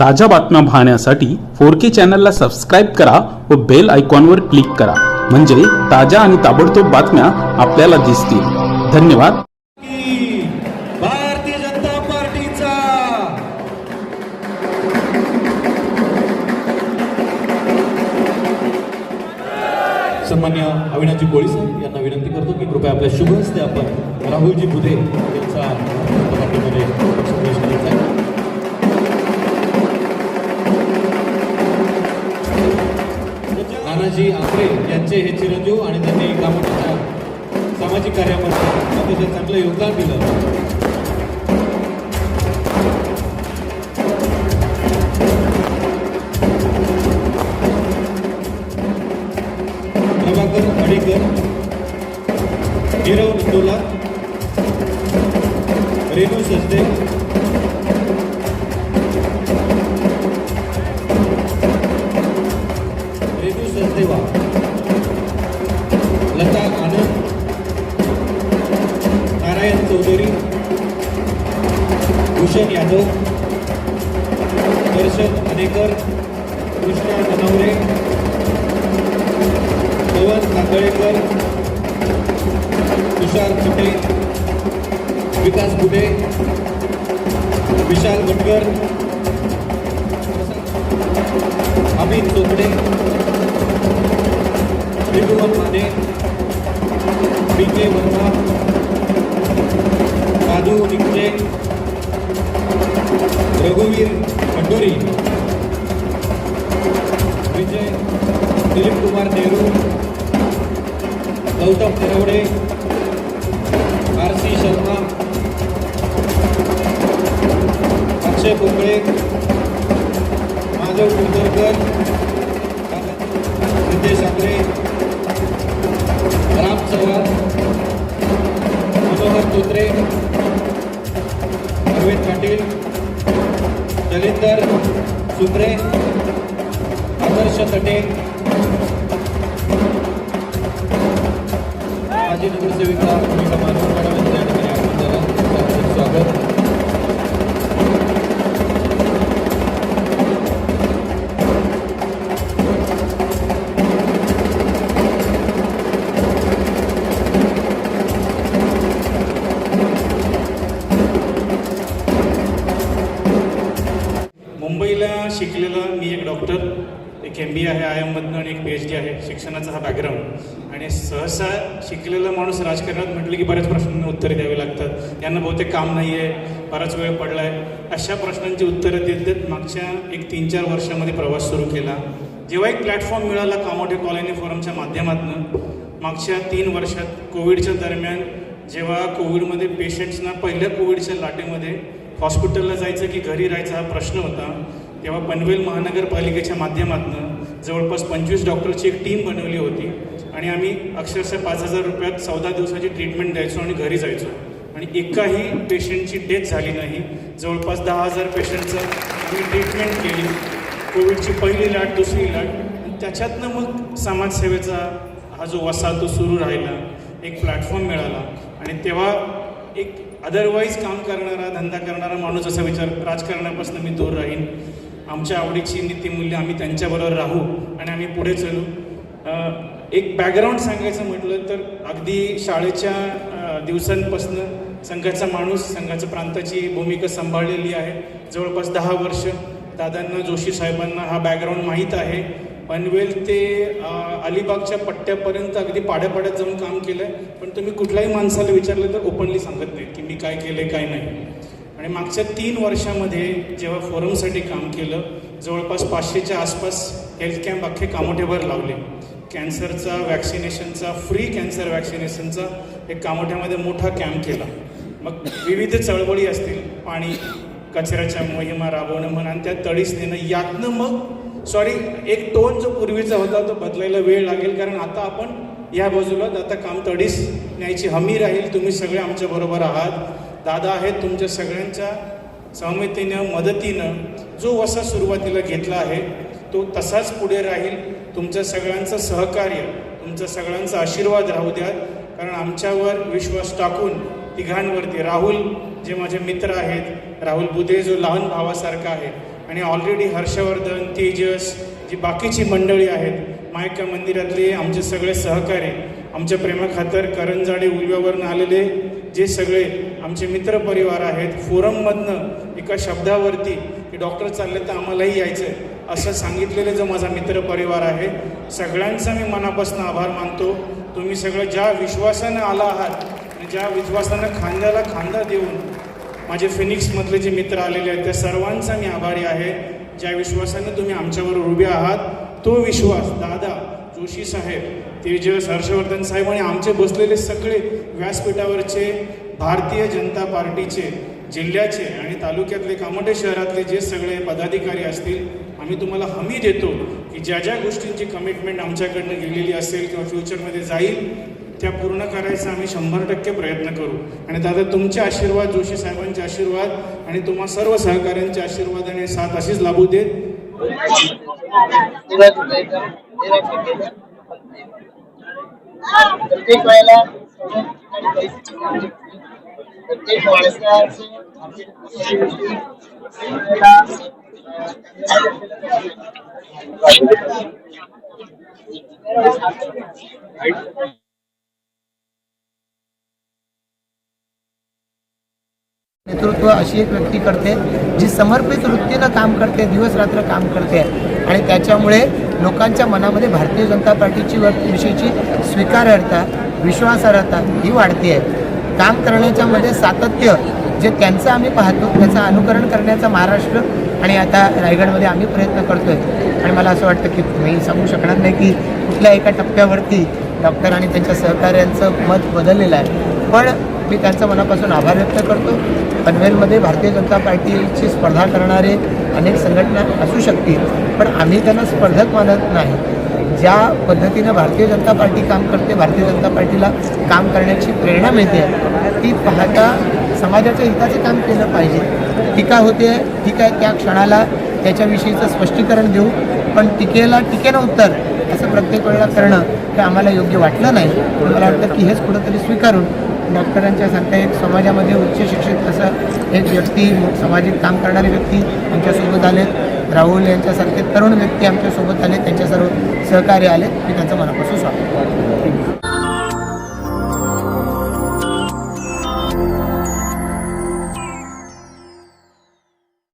ताज्या बातम्या पाहण्यासाठी फोर के चॅनलला सबस्क्राईब करा व बेल आयकॉनवर क्लिक करा. म्हणजे ताज्या आणि ताबडतोब बातम्या आपल्याला दिसतील. धन्यवाद. भारतीय जनता पार्टीचा. सन्मान्य अविनाशजी कोळी सर यांना विनंती करतो की कृपया आपल्या शुभ हस्ते आपण राहुलजी बुधे यांचा पार्टीमध्ये प्रवेश यांचे हे चिरंजीव आणि त्यांनी कामाच्या सामाजिक कार्यामध्ये अतिशय चांगलं योगदान दिलं. प्रभाकर अडीकर हिरव दुला रेणू सजदे भूषण यादव दर्शन अनेकर कृष्णा ननवरे पवन कांदळेकर तुषार फुटे विकास फुटे विशाल भटकर अमित चोपडे त्रिभुवन माने बी के वर्मा साधू निकचे रघुवीर Khandori. Vijay Dilip Kumar Nehru. Gautam Terwade R C Sharma. अक्षय कोकळे माधव कुलकर्णकर रितेश आंद्रे. राम चव्हाण. मनोहर धोत्रे अरविंद पाटील. दलिंदर सुत्रे आदर्श तटे माजी नगरसेविका मोनिका मानव मॅडम मुंबईला शिकलेला मी एक डॉक्टर एक एम बी आहे आय एममधनं आणि एक पी एच डी आहे. शिक्षणाचा हा बॅकग्राऊंड आणि सहसा शिकलेला माणूस राजकारणात म्हटलं की बऱ्याच प्रश्नांना उत्तरे द्यावी लागतात. यांना बहुतेक काम नाही आहे बराच वेळ पडला आहे अशा प्रश्नांची उत्तरं देत देत मागच्या एक तीन चार वर्षामध्ये प्रवास सुरू केला. जेव्हा एक प्लॅटफॉर्म मिळाला कामोठे कॉलनी फोरमच्या माध्यमातून मागच्या तीन वर्षात कोविडच्या दरम्यान जेव्हा कोविडमध्ये पेशंट्सना पहिल्या कोविडच्या लाटेमध्ये हॉस्पिटलला जायचं की घरी राहायचा हा प्रश्न होता. तेव्हा पनवेल महानगरपालिकेच्या माध्यमातून जवळपास पंचवीस डॉक्टरची एक टीम बनवली होती आणि आम्ही अक्षरशः पाच हजार रुपयात चौदा दिवसाची ट्रीटमेंट द्यायचो आणि घरी जायचो. आणि एकाही पेशंटची डेथ झाली नाही. जवळपास दहा हजार पेशंटचं आम्ही ट्रीटमेंट केली. कोविडची पहिली लाट दुसरी लाट. त्याच्यातनं मग समाजसेवेचा हा जो वसा तो सुरू राहिला एक प्लॅटफॉर्म मिळाला. आणि तेव्हा एक अदरवाईज काम करणारा धंदा करणारा माणूस असा विचार राजकारणापासून मी दूर राहीन. आमच्या आवडीची नीतिमूल्य आम्ही त्यांच्याबरोबर राहू आणि आम्ही पुढे चलू. एक बॅकग्राऊंड सांगायचं म्हटलं तर अगदी शाळेच्या दिवसांपासून दिवसांपासनं संघाचा माणूस संघाच्या प्रांताची भूमिका सांभाळलेली आहे. जवळपास दहा वर्ष दादांना जोशी साहेबांना हा बॅकग्राऊंड माहीत आहे. पनवेल ते अलिबागच्या पट्ट्यापर्यंत अगदी पाड्यापाड्यात जाऊन काम केलं आहे पण तुम्ही कुठल्याही माणसाला विचारलं तर ओपनली सांगत नाही की मी काय केलं आहे काय नाही. आणि मागच्या तीन वर्षामध्ये जेव्हा फोरमसाठी काम केलं जवळपास पाचशेच्या आसपास हेल्थ कॅम्प अख्खे कामोठ्याभर लावले. कॅन्सरचा वॅक्सिनेशनचा फ्री कॅन्सर वॅक्सिनेशनचा एक कामोठ्यामध्ये मोठा कॅम्प केला. मग विविध चळवळी असतील पाणी कचऱ्याच्या मोहिमा राबवणं म्हणा आणि त्या तळीस नेणं यातनं मग सॉरी एक टोन जो पूर्वीचा होता तो बदलायला वेळ लागेल कारण आता आपण या बाजूला आता काम तडीस न्यायची हमी राहील तुम्ही सगळे आमच्याबरोबर आहात. दादा आहेत तुमच्या सगळ्यांच्या सहमतीनं मदतीनं जो वसा सुरुवातीला घेतला आहे तो तसाच पुढे राहील. तुमच्या सगळ्यांचं सहकार्य तुमच्या सगळ्यांचा आशीर्वाद राहू द्या कारण आमच्यावर विश्वास टाकून तिघांवरती राहुल जे माझे मित्र आहेत राहुल बुधे जो लहान भावासारखा आहे आणि ऑलरेडी हर्षवर्धन तेजस जी बाकीची मंडळी आहेत मायका मंदिरातले आमचे सगळे सहकारी आमच्या प्रेमाखातर करंजाडे उलव्यावरून आलेले जे सगळे आमचे मित्रपरिवार आहेत फोरममधनं एका शब्दावरती की डॉक्टर चालले तर आम्हालाही यायचं आहे असं सांगितलेले जो माझा मित्रपरिवार आहे सगळ्यांचा मी मनापासून आभार मानतो. तुम्ही सगळं ज्या विश्वासानं आला आहात आणि ज्या विश्वासानं खांद्याला खांदा देऊन माझे फिनिक्समधले जे मित्र आलेले आहेत त्या सर्वांचा मी आभारी आहे. ज्या विश्वासाने तुम्ही आमच्याबरोबर उभे आहात तो विश्वास दादा जोशी साहेब तेजस हर्षवर्धन साहेब आणि आमचे बसलेले सगळे व्यासपीठावरचे भारतीय जनता पार्टीचे जिल्ह्याचे आणि तालुक्यातले कामोटे शहरातले जे सगळे पदाधिकारी असतील आम्ही तुम्हाला हमी देतो की ज्या ज्या गोष्टींची कमिटमेंट आमच्याकडनं गेलेली असेल किंवा फ्युचरमध्ये जाईल त्या पूर्ण करायचा आम्ही शंभर टक्के प्रयत्न करू. आणि दादा तुमचे आशीर्वाद जोशी साहेबांचे आशीर्वाद आणि तुम्हा सर्व सहकाऱ्यांचे आशीर्वाद आणि साथ अशीच लाभू देत. प्रत्येक वेळेला प्रत्येक माणसाचं नेतृत्व अशी एक व्यक्ती करते जी समर्पित वृत्तीनं काम करते दिवस रात्र काम करते. आणि त्याच्यामुळे लोकांच्या मनामध्ये भारतीय जनता पार्टीची विषयीची स्वीकारार्हता विश्वासार्हता ही वाढते आहे काम करण्याच्या मध्ये सातत्य जे त्यांचं आम्ही पाहतो त्याचं अनुकरण करण्याचा महाराष्ट्र आणि आता रायगडमध्ये आम्ही प्रयत्न करतोय. आणि मला असं वाटतं की मी सांगू शकणार नाही की कुठल्या एका टप्प्यावरती डॉक्टर आणि त्यांच्या सहकार्यांचं मत बदललेलं आहे. पण मी त्यांचा मनापासून आभार व्यक्त करतो. पनवेलमध्ये भारतीय जनता पार्टीची स्पर्धा करणारे अनेक संघटना असू शकतील पण आम्ही त्यांना स्पर्धक मानत नाही. ज्या पद्धतीनं भारतीय जनता पार्टी काम करते भारतीय जनता पार्टीला काम करण्याची प्रेरणा मिळते ती पाहता समाजाच्या हिताचे काम केलं पाहिजे. टीका होते ठीक आहे त्या क्षणाला त्याच्याविषयीचं स्पष्टीकरण देऊ पण टीकेला टीकेनं उत्तर असं प्रत्येक वेळेला करणं हे आम्हाला योग्य वाटलं नाही. मला वाटतं की हेच कुठंतरी स्वीकारून डॉक्टरांच्या सारख्या एक समाजामध्ये उच्च शिक्षित असं एक व्यक्ती सामाजिक काम करणारे व्यक्ती आमच्यासोबत आले. राहुल यांच्यासारखे तरुण व्यक्ती आमच्यासोबत आले. त्यांच्या सर्व सहकार्य आले. मी त्यांचं मनापासून स्वागत